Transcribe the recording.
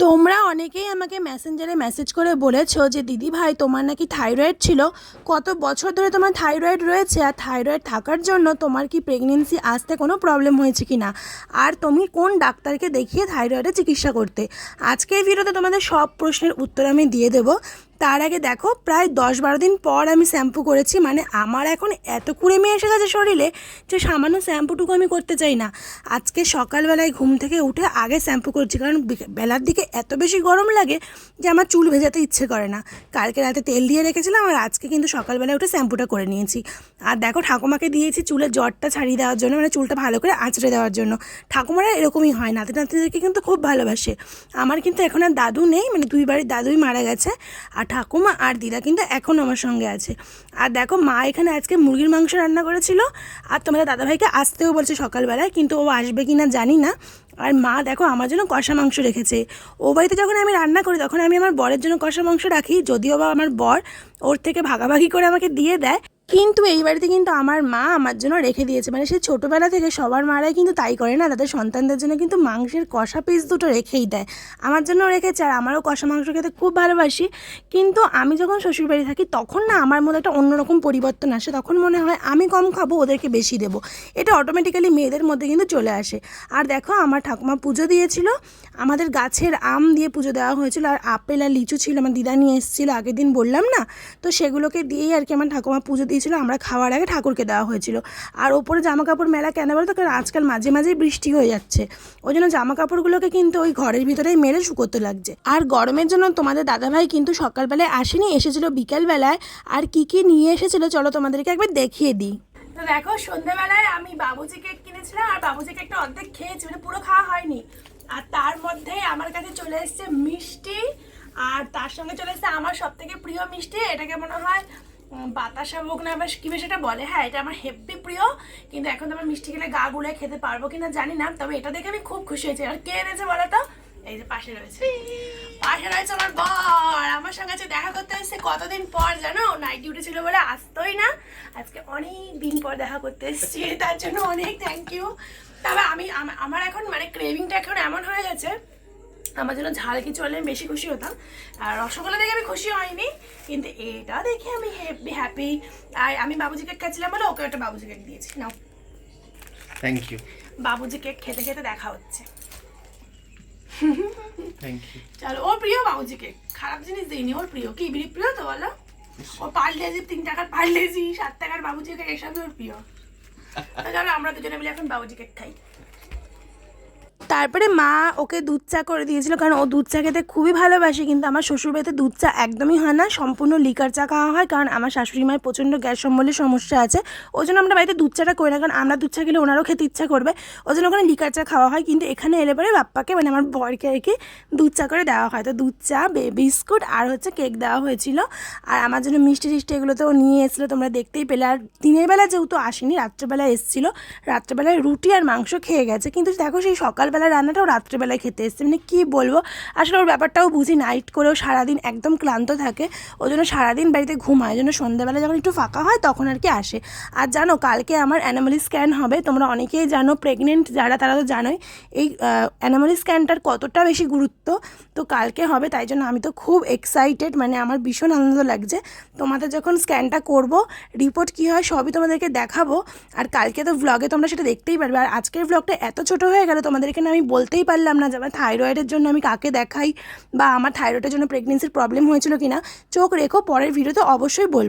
তোমরা অনেকেই আমাকে মেসেঞ্জারে মেসেজ করে বলেছ যে, দিদি ভাই, তোমার নাকি থাইরয়েড ছিল। কত বছর ধরে তোমার থাইরয়েড রয়েছে আর থাইরয়েড থাকার জন্য তোমার কি প্রেগনেন্সি আসতে কোনো প্রবলেম হয়েছে কি না? আর তুমি কোন ডাক্তারকে দেখিয়ে থাইরয়েডের চিকিৎসা করতে? আজকের ভিডিওতে তোমাদের সব প্রশ্নের উত্তর আমি দিয়ে দেবো। তার আগে দেখো, প্রায় দশ বারো দিন পর আমি শ্যাম্পু করেছি। মানে আমার এখন এত কুড়েমি এসে গেছে শরীরে যে সামান্য শ্যাম্পুটুকু আমি করতে চাই না। আজকে সকালবেলায় ঘুম থেকে উঠে আগে শ্যাম্পু করছি, কারণ বেলার দিকে এত বেশি গরম লাগে যে আমার চুল ভেজাতে ইচ্ছে করে না। কালকে রাতে তেল দিয়ে রেখেছিলাম আর আজকে কিন্তু সকালবেলায় উঠে শ্যাম্পুটা করে নিয়েছি। আর দেখো, ঠাকুমাকে দিয়েছি চুলের জ্বরটা ছাড়িয়ে দেওয়ার জন্য মানে চুলটা ভালো করে আঁচড়ে দেওয়ার জন্য। ঠাকুমারা এরকমই হয় নাতি নাতিদেরকে কিন্তু খুব ভালোবাসে। আমার কিন্তু এখন আর দাদু নেই মানে দুই বাড়ির দাদুই মারা গেছে। আর ঠাকুমা আর দিদা কিন্তু এখন আমার সঙ্গে আছে। আর দেখো মা এখানে আজকে মুরগির মাংস রান্না করেছিল। আর তোমাদের দাদাভাইকে আসতেও বলছে সকালবেলায়, কিন্তু ও আসবে কি না জানি না। আর মা দেখো আমার জন্য কষা মাংস রেখেছে। ও বাড়িতে যখন আমি রান্না করি, তখন আমি আমার বরের জন্য কষা মাংস রাখি, যদিও বা আমার বর ওর থেকে ভাগাভাগি করে আমাকে দিয়ে দেয়। কিন্তু এই বাড়িতে কিন্তু আমার মা আমার জন্য রেখে দিয়েছে। মানে সে ছোটোবেলা থেকে সবার মারাই কিন্তু তাই করে না। তাদের সন্তানদের জন্য কিন্তু মাংসের কষা পিস দুটো রেখেই দেয়। আমার জন্য রেখেছে আর আমারও কষা মাংস খেতে খুব ভালোবাসি। কিন্তু আমি যখন শ্বশুরবাড়ি থাকি তখন না আমার মধ্যে একটা অন্যরকম পরিবর্তন আসে। তখন মনে হয় আমি কম খাব, ওদেরকে বেশি দেবো। এটা অটোমেটিক্যালি মেয়েদের মধ্যে কিন্তু চলে আসে। আর দেখো আমার ঠাকুমা পুজো দিয়েছিল। আমাদের গাছের আম দিয়ে পুজো দেওয়া হয়েছিল। আর আপেল আর লিচু ছিল। আমার দিদা নিয়ে এসেছিল আগের দিন বললাম না? তো সেগুলোকে দিয়েই আর কি আমার ঠাকুমা পুজো দিয়েছিল, আমরা খাওয়ার আগে ঠাকুরকে দেওয়া হয়েছিল। আর ওপরে জামা কাপড় মেলা কেন বলো তো কারণ আজকাল মাঝে মাঝেই বৃষ্টি হয়ে যাচ্ছে। ওই জন্য জামা কাপড়গুলোকে কিন্তু ওই ঘরের ভিতরেই মেরে শুকোতে লাগছে। আর গরমের জন্য তোমাদের দাদাভাই কিন্তু সকালবেলায় আসেনি, এসেছিল বিকালবেলায়। আর কি কি নিয়ে এসেছিল, চলো তোমাদেরকে একবার দেখিয়ে দিই। তো দেখো, সন্ধ্যাবেলায় আমি বাবুজি কেক কিনেছিলাম, আর বাবুজি কেকটা অর্ধেক খেয়েছি মানে পুরো খাওয়া হয়নি। আর তার মধ্যে আমার কাছে চলে এসেছে মিষ্টি, আর তার সঙ্গে চলে এসেছে আমার সব থেকে প্রিয় মিষ্টি, এটাকে মনে হয় বাতাসা ভোগ না, বেশ, কি এটা বলে? হ্যাঁ এটা আমার হেব্বি প্রিয়, কিন্তু এখন তো আমার মিষ্টি খেলে গা গুলে খেতে পারব কিনা জানি না, তবে এটা দেখে আমি খুব খুশি হয়েছি। আর কে এনেছে বলো তো? এই যে পাশে রয়েছে। পাশে রয়েছে আমার বর। আমার সঙ্গে আজকে দেখা করতে এসেছে কতদিন পর জানো? নাইট ডিউটি ছিল বলে আসতোই না। আজকে অনেক দিন পর দেখা করতে এসেছি, তার জন্য অনেক থ্যাংক ইউ তবে আমি আমার এখন মানে ক্রেভিংটা এখন এমন হয়ে গেছে আমার জন্য ঝাল কিছু হলে বেশি খুশি হতাম। আর রসগোল্লা দেখে আমি খুশি হয়নি কিন্তু এটা দেখে আমি হ্যাপি হ্যাপি আর আমি বাবুজি কেক খাচ্ছিলাম বলে ওকে একটা বাবুজি কেক দিয়েছি নাও। থ্যাংক ইউ বাবুজি কেক খেতে খেতে দেখা হচ্ছে। থ্যাংক ইউ চলো ওর প্রিয় বাবুজি কেক খারাপ জিনিস দিইনি ওর প্রিয়। কি প্রিয় তো বলো? ও পার্লেজি তিন টাকার পার্লেজি সাত টাকার বাবুজি কেক এসবই ওর প্রিয়। তো চলো আমরা দুজনে মিলে এখন বাবুজি কেক খাই। তারপরে মা ওকে দুধ চা করে দিয়েছিল, কারণ ও দুধ চা খেতে খুবই ভালোবাসে, কিন্তু আমার শ্বশুরবাড়িতে দুধ চা একদমই হয় না। সম্পূর্ণ লিকার চা খাওয়া হয়, কারণ আমার শাশুড়ি মায়ের প্রচণ্ড গ্যাস সম্বলের সমস্যা আছে। ওই জন্য আমরা বাড়িতে দুধ চাটা করি না কারণ আমরা দুধ চা খেলে ওনারও খেতে ইচ্ছা করবে। ওই জন্য ওখানে লিকার চা খাওয়া হয়, কিন্তু এখানে এলে পরে বাপ্পাকে মানে আমার বরকে আর দুধ চা করে দেওয়া হয়। তো দুধ চা বিস্কুট আর হচ্ছে কেক দেওয়া হয়েছিল। আর আমার জন্য মিষ্টি টিষ্টি এগুলো তো নিয়ে এসেছিল, তোমরা দেখতেই পেলে। আর দিনের বেলা যেহেতু আসেনি, রাত্রেবেলা এসেছিল, রাত্রেবেলায় রুটি আর মাংস খেয়ে গেছে। কিন্তু দেখো সেই সকালবেলা রান্নাটাও রাত্রেবেলায় খেতে এসছে। মানে কী বলব? আসলে ওর ব্যাপারটাও বুঝি নাইট করেও সারাদিন একদম ক্লান্ত থাকে। ওই জন্য সারাদিন বাড়িতে ঘুমায়। ওই জন্য সন্ধ্যাবেলা যখন একটু ফাঁকা হয় তখন আর কি আসে। আর জানো, কালকে আমার অ্যানামালি স্ক্যান হবে। তোমরা অনেকেই জানো প্রেগনেন্ট যারা, তারা তো জানোই। এই অ্যানামালি স্ক্যানটার কতটা বেশি গুরুত্ব? তো কালকে হবে, তাই জন্য আমি তো খুব এক্সাইটেড মানে আমার ভীষণ আনন্দ লাগছে। তোমাদের যখন স্ক্যানটা করব রিপোর্ট কী হয় সবই তোমাদেরকে দেখাবো। আর কালকে তো ভ্লগে তোমরা সেটা দেখতেই পারবে। আর আজকের ভ্লগটা এত ছোট হয়ে গেল তোমাদেরকে আমি বলতেই পারলাম না যে আমার থাইরয়েডের জন্য আমি কাকে দেখাই বা আমার থাইরয়েডের জন্য প্রেগনেন্সির প্রবলেম হয়েছিল কিনা। চোখ রেখো, পরের ভিডিওতে অবশ্যই বলব।